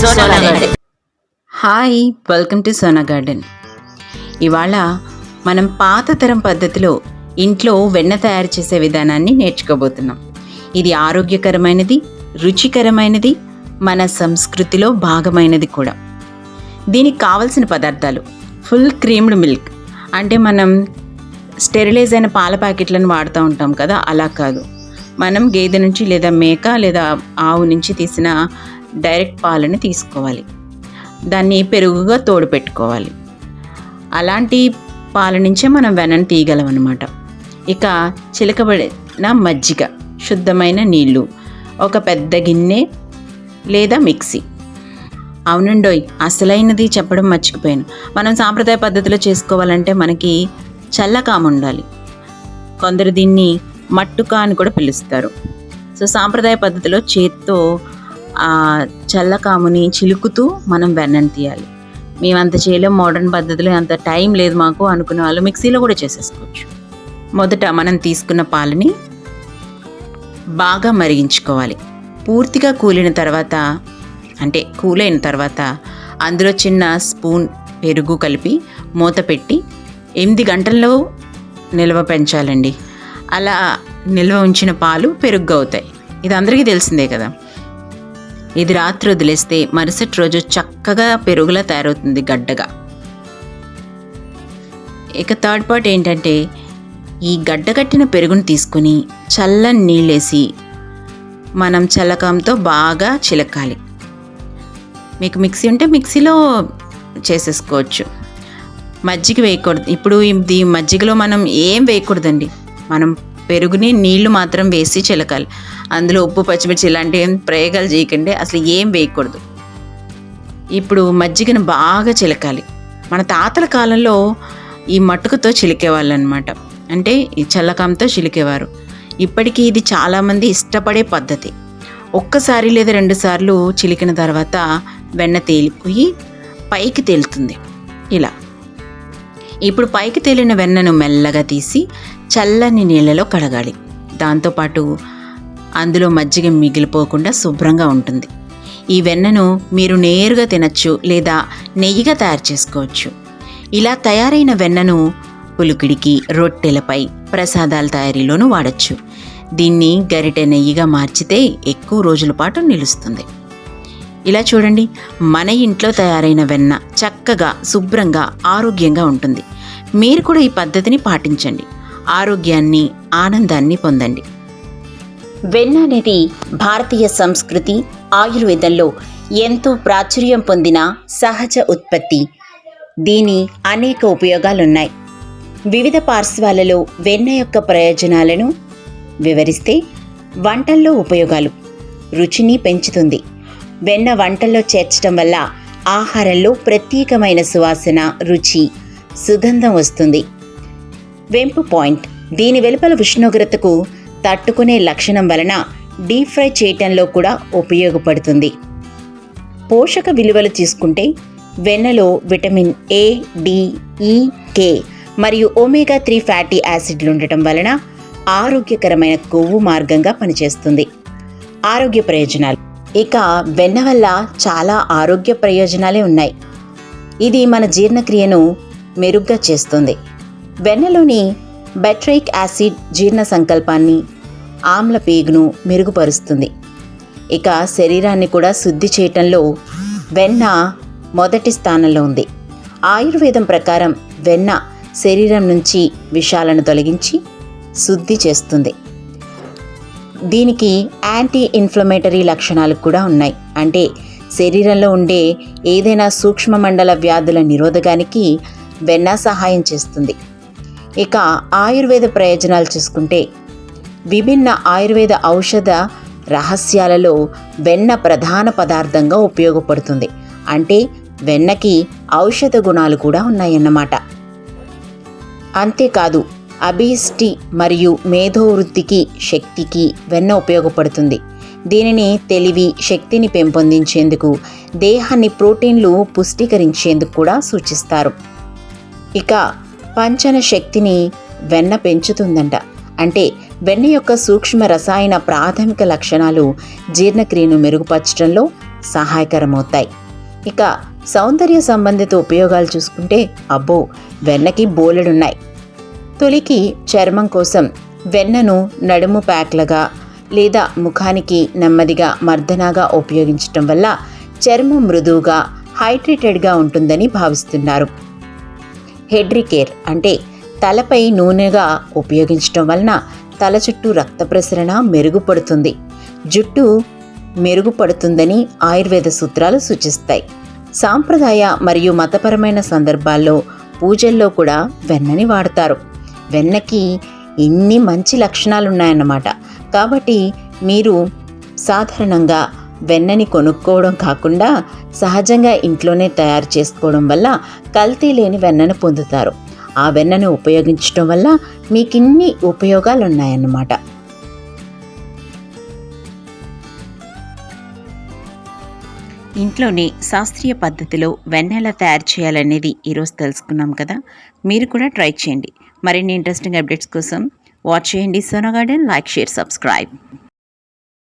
Sona garden. Hi welcome to Sona garden. ఇవాళ మనం పాత తరం పద్ధతిలో ఇంట్లో వెన్న తయారు చేసే విధానాన్ని నేర్చుకోబోతున్నాం. ఇది ఆరోగ్యకరమైనది రుచికరమైనది మన సంస్కృతిలో భాగమైనది కూడా. దీనికి కావలసిన పదార్థాలు ఫుల్ క్రీమ్డ్ మిల్క్. అంటే మనం స్టెరిలైజ్ అయిన పాల ప్యాకెట్లను వాడుతూ ఉంటాం కదా అలా కాదు. మనం గేదె నుంచి లేదా మేక లేదా ఆవు నుంచి తీసిన డైరెక్ట్ పాలని తీసుకోవాలి. దాన్ని పెరుగుగా తోడు పెట్టుకోవాలి. అలాంటి పాల నుంచే మనం వెనని తీయగలం అనమాట ఇక చిలకబడిన మజ్జిగ శుద్ధమైన నీళ్ళు ఒక పెద్ద గిన్నె లేదా మిక్సీ. అవునండోయ్ అసలైనది చెప్పడం మర్చిపోయాను. మనం సాంప్రదాయ పద్ధతిలో చేసుకోవాలంటే మనకి చల్లకామ ఉండాలి కొందరు దీన్ని మట్టుకా అని కూడా పిలుస్తారు. సో సాంప్రదాయ పద్ధతిలో చేత్తో ఆ చల్లకాముని చిలుకుతూ మనం వెన్నను తీయాలి. మేము అంత చేయలేం మోడర్న్ పద్ధతిలో అంత టైం లేదు మాకు అనుకునే వాళ్ళు మిక్సీలో కూడా చేసేసుకోవచ్చు. మొదట మనం తీసుకున్న పాలని బాగా మరిగించుకోవాలి. పూర్తిగా కూలిన తర్వాత అంటే కూలైన తర్వాత అందులో చిన్న స్పూన్ పెరుగు కలిపి మూత పెట్టి ఎనిమిది గంటల్లో నిల్వ పెంచాలండి. అలా నిల్వ ఉంచిన పాలు పెరుగు అవుతాయి. ఇది అందరికీ తెలిసిందే కదా. ఇది రాత్రి వదిలేస్తే మరుసటి రోజు చక్కగా పెరుగులా తయారవుతుంది గడ్డగా. ఇక థర్డ్ పార్ట్ ఏంటంటే ఈ గడ్డగట్టిన పెరుగును తీసుకుని చల్లని నీళ్ళేసి మనం చల్లకంతో బాగా చిలకాలి మీకు మిక్సీ ఉంటే మిక్సీలో చేసేసుకోవచ్చు. మజ్జిగ వేయకూడదు. ఇప్పుడు ఇది మజ్జిగలో మనం ఏం వేయకూడదండి? మనం పెరుగుని నీళ్ళు మాత్రం వేసి చిలకాలి. అందులో ఉప్పు పచ్చిమిర్చి ఇలాంటి ఏం ప్రయోగాలు చేయకండి. అసలు ఏం వేయకూడదు. ఇప్పుడు మజ్జిగను బాగా చిలకాలి. మన తాతల కాలంలో ఈ మట్టుకతో చిలికేవాళ్ళు అనమాట అంటే ఈ చల్లకంతో చిలికేవారు. ఇప్పటికీ ఇది చాలామంది ఇష్టపడే పద్ధతి. ఒక్కసారి లేదా రెండు సార్లు చిలికిన తర్వాత వెన్న తేలిపోయి పైకి తేలుతుంది. ఇలా. ఇప్పుడు పైకి తేలిన వెన్నను మెల్లగా తీసి చల్లని నీళ్ళలో కడగాలి. దాంతోపాటు అందులో మజ్జిగ మిగిలిపోకుండా శుభ్రంగా ఉంటుంది. ఈ వెన్నను మీరు నేరుగా తినచ్చు లేదా నెయ్యిగా తయారు చేసుకోవచ్చు. ఇలా తయారైన వెన్నను పులుకిడికి రొట్టెలపై ప్రసాదాల తయారీలోనూ వాడచ్చు. దీన్ని గరిటె నెయ్యిగా మార్చితే ఎక్కువ రోజుల పాటు నిలుస్తుంది. ఇలా చూడండి. మన ఇంట్లో తయారైన వెన్న చక్కగా శుభ్రంగా ఆరోగ్యంగా ఉంటుంది. మీరు కూడా ఈ పద్ధతిని పాటించండి. ఆరోగ్యాన్ని ఆనందాన్ని పొందండి. వెన్న అనేది భారతీయ సంస్కృతి ఆయుర్వేదంలో ఎంతో ప్రాచుర్యం పొందిన సహజ ఉత్పత్తి. దీని అనేక ఉపయోగాలున్నాయి. వివిధ పార్శ్వాలలో వెన్న యొక్క ప్రయోజనాలను వివరిస్తే వంటల్లో ఉపయోగాలు రుచిని పెంచుతుంది. వెన్న వంటల్లో చేర్చడం వల్ల ఆహారంలో ప్రత్యేకమైన సువాసన రుచి సుగంధం వస్తుంది. వెంపు పాయింట్. దీని వెలుపల ఉష్ణోగ్రతకు తట్టుకునే లక్షణం వలన డీప్ ఫ్రై చేయటంలో కూడా ఉపయోగపడుతుంది. పోషక విలువలు తీసుకుంటే వెన్నలో విటమిన్ ఏ డి ఈ కే మరియు ఒమేగా త్రీ ఫ్యాటీ యాసిడ్లు ఉండటం వలన ఆరోగ్యకరమైన కొవ్వు మార్గంగా పనిచేస్తుంది. ఆరోగ్య ప్రయోజనాలు. ఇక వెన్న వల్ల చాలా ఆరోగ్య ప్రయోజనాలే ఉన్నాయి. ఇది మన జీర్ణక్రియను మెరుగ్గా చేస్తుంది. వెన్నలోని బెట్రైక్ యాసిడ్ జీర్ణ సంకల్పాన్ని ఆమ్ల పేగును మెరుగుపరుస్తుంది. ఇక శరీరాన్ని కూడా శుద్ధి చేయటంలో వెన్న మొదటి స్థానంలో ఉంది. ఆయుర్వేదం ప్రకారం వెన్న శరీరం నుంచి విషాలను తొలగించి శుద్ధి చేస్తుంది. దీనికి యాంటీ ఇన్ఫ్లమేటరీ లక్షణాలు కూడా ఉన్నాయి. అంటే శరీరంలో ఉండే ఏదైనా సూక్ష్మమండల వ్యాధుల నిరోధకానికి వెన్న సహాయం చేస్తుంది. ఇక ఆయుర్వేద ప్రయోజనాలు చూసుకుంటే విభిన్న ఆయుర్వేద ఔషధ రహస్యాలలో వెన్న ప్రధాన పదార్థంగా ఉపయోగపడుతుంది. అంటే వెన్నకి ఔషధ గుణాలు కూడా ఉన్నాయన్నమాట. అంతేకాదు అబీస్టి మరియు మేధోవృద్ధికి శక్తికి వెన్న ఉపయోగపడుతుంది. దీనిని తెలివి శక్తిని పెంపొందించేందుకు దేహాన్ని ప్రోటీన్లు పుష్టీకరించేందుకు కూడా సూచిస్తారు. ఇక పంచన శక్తిని వెన్న పెంచుతుందంట. అంటే వెన్న యొక్క సూక్ష్మ రసాయన ప్రాథమిక లక్షణాలు జీర్ణక్రియను మెరుగుపరచడంలో సహాయకరమవుతాయి. ఇక సౌందర్య సంబంధిత ఉపయోగాలు చూసుకుంటే అబ్బో వెన్నకి బోలెడున్నాయి. తొలికి చర్మం కోసం వెన్నను నడుము ప్యాక్లగా లేదా ముఖానికి నెమ్మదిగా మర్దనాగా ఉపయోగించటం వల్ల చర్మం మృదువుగా హైడ్రేటెడ్గా ఉంటుందని భావిస్తున్నారు. హెడ్రికేర్ అంటే తలపై నూనెగా ఉపయోగించటం వలన తల చుట్టూ రక్త ప్రసరణ మెరుగుపడుతుంది. జుట్టు మెరుగుపడుతుందని ఆయుర్వేద సూత్రాలు సూచిస్తాయి. సాంప్రదాయ మరియు మతపరమైన సందర్భాల్లో పూజల్లో కూడా వెన్నని వాడతారు. వెన్నకి ఇన్ని మంచి లక్షణాలు ఉన్నాయన్నమాట కాబట్టి మీరు సాధారణంగా వెన్నని కొనుక్కోవడం కాకుండా సహజంగా ఇంట్లోనే తయారు చేసుకోవడం వల్ల కల్తీ లేని వెన్నను పొందుతారు. ఆ వెన్నను ఉపయోగించడం వల్ల మీకు ఇన్ని ఉపయోగాలు ఉన్నాయన్నమాట ఇంట్లోనే శాస్త్రీయ పద్ధతిలో వెన్న ఎలా తయారు చేయాలనేది ఈరోజు తెలుసుకున్నాం కదా? మీరు కూడా ట్రై చేయండి. మరిన్ని ఇంట్రెస్టింగ్ అప్డేట్స్ కోసం వాచ్ చేయండి Sona garden like share subscribe